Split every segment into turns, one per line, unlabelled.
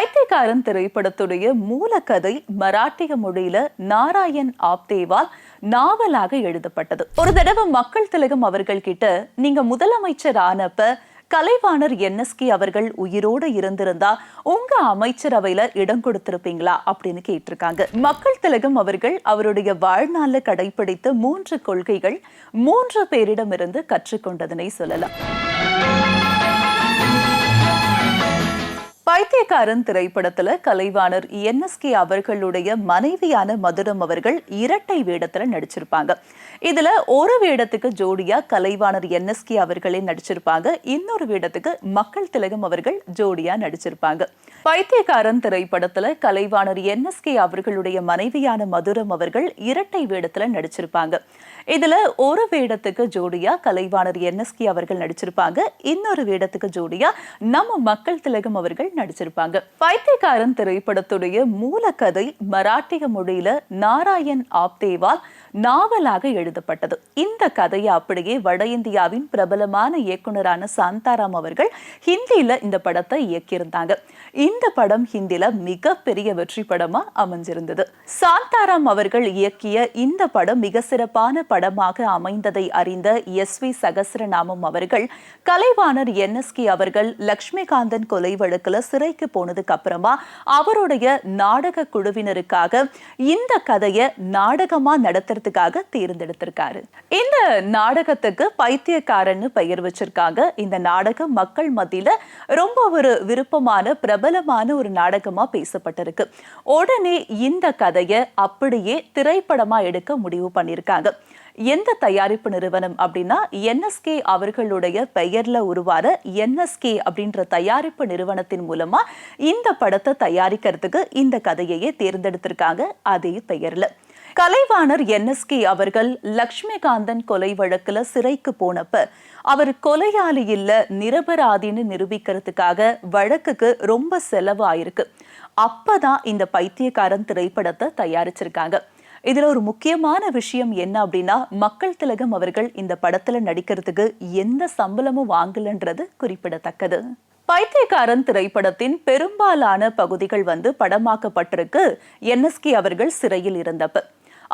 பைத்தியக்காரன் திரைப்படத்துடைய மூலக்கதை மராட்டிய மொழியில நாராயண் ஆப்தேவால் நாவலாக எழுதப்பட்டது. ஒரு தடவை மக்கள் திலகம் அவர்கள் கிட்ட நீங்க முதலமைச்சர் ஆனப்ப கலைவாணர் என்எஸ்கே அவர்கள் உயிரோடு இருந்திருந்தா உங்க அமைச்சரவையில இடம் கொடுத்திருப்பீங்களா? அப்படின்னு கேட்டிருக்காங்க. மக்கள் திலகம் அவர்கள் அவருடைய வாழ்நாளில் கடைபிடித்த மூன்று கொள்கைகள் மூன்று பேரிடமிருந்து கற்றுக்கொண்டதனை சொல்லலாம். பைத்தியக்காரன் திரைப்படத்துல கலைவாணர் என்எஸ்கே அவர்களுடைய மனைவியான மதுரம் அவர்கள் இரட்டை வேடத்துல நடிச்சிருப்பாங்க. இதுல ஒரு வேடத்துக்கு ஜோடியா கலைவாணர் என்எஸ்கே அவர்களே நடிச்சிருப்பாங்க. இன்னொரு வேடத்துக்கு மக்கள் திலகம் அவர்கள் ஜோடியா நடிச்சிருப்பாங்க. பைத்தியக்காரன் திரைப்படத்துல கலைவாணர் என்எஸ்கே அவர்களுடைய மனைவியான மதுரம் அவர்கள் இரட்டை வேடத்துல நடிச்சிருப்பாங்க. இதுல ஒரு வேடத்துக்கு ஜோடியா கலைவாணர் என்எஸ்கே அவர்கள் நடிச்சிருப்பாங்க. இன்னொரு வேடத்துக்கு ஜோடியா நம்ம மக்கள் திலகம் அவர்கள் நடிச்சிருப்பாங்க. பைத்தியக்காரன் திரைப்படத்துடைய மூலக்கதை மராட்டிய மொழியில நாராயண் ஆப்தேவால் நாவலாக எழுதப்பட்டது. இந்த கதையை அப்படியே வட இந்தியாவின் பிரபலமான இயக்குனரான சாந்தாராம் அவர்கள் ஹிந்தியில இந்த படத்தை இயக்கியிருந்தாங்க. இந்த படம் ஹிந்தியில மிகப்பெரிய வெற்றி படமா அமைஞ்சிருந்தது. சாந்தாராம் அவர்கள் இயக்கிய இந்த படம் மிக சிறப்பான படமாக அமைந்ததை அறிந்த எஸ் வி சகசிரநாமம் அவர்கள் கலைவாணர் என் எஸ் கே அவர்கள் லக்ஷ்மிகாந்தன் கொலை வழக்குல சிறைக்கு போனதுக்கு அப்புறமா அவருடைய நாடக குழுவினருக்காக இந்த கதையை நாடகமா நடிக்கிறதுக்காக தேர்ந்தெடுத்திருக்காரு. இந்த நாடகத்துக்கு பைத்தியக்காரன்னு பெயர் வச்சிருக்காங்க. இந்த நாடகம் மக்கள் மத்தியில ரொம்ப ஒரு விருப்பமான பிரபலமான ஒரு நாடகமா பேசப்பட்டிருக்கு. உடனே இந்த கதையை அப்படியே திரைப்படமா எடுக்க முடிவு பண்ணியிருக்காங்க. எந்த தயாரிப்பு நிறுவனம் அப்படின்னா என்எஸ்கே அவர்களுடைய பெயர்ல உருவார என்எஸ்கே அப்படின்ற தயாரிப்பு நிறுவனத்தின் மூலமா இந்த படத்தை தயாரிக்கிறதுக்கு இந்த கதையையே தேர்ந்தெடுத்திருக்காங்க. அதே பெயர்ல. கலைவாணர் என்எஸ்கி அவர்கள் லக்ஷ்மிகாந்தன் கொலை வழக்குல சிறைக்கு போனப்ப அவர் கொலையாளி இல்ல நிரபராதின்னு நிரூபிக்கிறதுக்காக வழக்குக்கு ரொம்ப செலவு ஆயிருக்கு அப்பதான் இந்த பைத்தியக்காரன் திரைப்படத்தை தயாரிச்சிருக்காங்க. இதுல ஒரு முக்கியமான விஷயம் என்ன அப்படின்னா மக்கள் திலகம் அவர்கள் இந்த படத்துல நடிக்கிறதுக்கு எந்த சம்பளமும் வாங்கலன்றது குறிப்பிடத்தக்கது. பைத்தியக்காரன் திரைப்படத்தின் பெரும்பாலான பகுதிகள் வந்து படமாக்கப்பட்டிருக்கு என்எஸ்கே அவர்கள் சிறையில் இருந்தப்ப.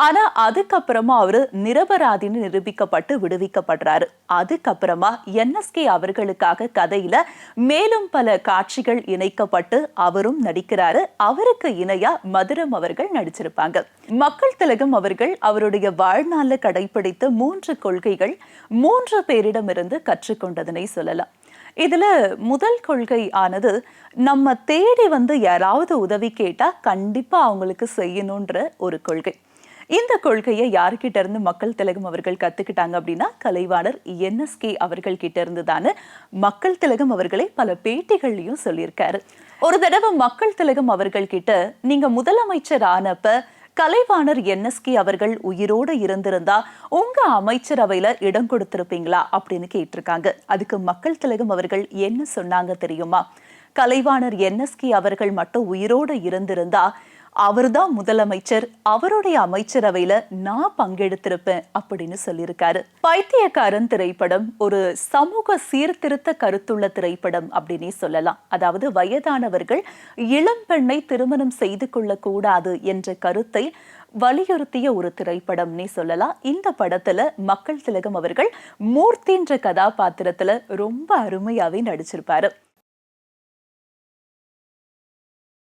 ஆனா அதுக்கப்புறமா அவரு நிரபராதின்னு நிரூபிக்கப்பட்டு விடுவிக்கப்படுறாரு. அதுக்கப்புறமா என்எஸ்கே அவர்களுக்காக கதையில மேலும் பல காட்சிகள் இணைக்கப்பட்டு அவரும் நடிக்கிறாரு. அவருக்கு இணையா மதுரம் அவர்கள் நடிச்சிருப்பாங்க. மக்கள் திலகம் அவர்கள் அவருடைய வாழ்நாளில் கடைபிடித்த மூன்று கொள்கைகள் மூன்று பேரிடமிருந்து கற்றுக்கொண்டதனை சொல்லலாம். இதுல முதல் கொள்கை ஆனது நம்ம தேடி வந்து யாராவது உதவி கேட்டா கண்டிப்பா அவங்களுக்கு செய்யணுன்ற ஒரு கொள்கை. இந்த கொள்கையை யாருக்கிட்ட இருந்து மக்கள் திலகம் அவர்கள் கத்துக்கிட்டாங்க அப்படின்னா கலைவாணர் என்எஸ்கே அவர்கள் கிட்ட இருந்து தானே மக்கள் திலகம் அவர்களே பல பேட்டிகள்லையும் சொல்லியிருக்காரு. ஒரு தடவை மக்கள் திலகம் அவர்கள் கிட்ட நீங்க முதலமைச்சர் ஆனப்ப கலைவாணர் என்எஸ்கே அவர்கள் உயிரோடு இருந்திருந்தா உங்க அமைச்சரவையில இடம் கொடுத்திருப்பீங்களா அப்படின்னு கேட்டிருக்காங்க. அதுக்கு மக்கள் திலகம் அவர்கள் என்ன சொன்னாங்க தெரியுமா? கலைவாணர் என்எஸ்கே அவர்கள் மட்டும் உயிரோடு இருந்திருந்தா அவர்தான் முதலமைச்சர் அவருடைய அமைச்சரவையில நான் பங்கெடுத்திருப்பேன் அப்படின்னு சொல்லியிருக்காரு. பைத்தியக்காரன் திரைப்படம் ஒரு சமூக சீர்திருத்த கருத்துள்ள திரைப்படம் அப்படின்னே சொல்லலாம். அதாவது வயதானவர்கள் இளம் பெண்ணை திருமணம் செய்து கொள்ளக்கூடாது என்ற கருத்தை வலியுறுத்திய ஒரு திரைப்படம்னே சொல்லலாம். இந்த படத்துல மக்கள் திலகம் அவர்கள் மூர்த்தின்ற கதாபாத்திரத்துல ரொம்ப அருமையாவே நடிச்சிருப்பாரு.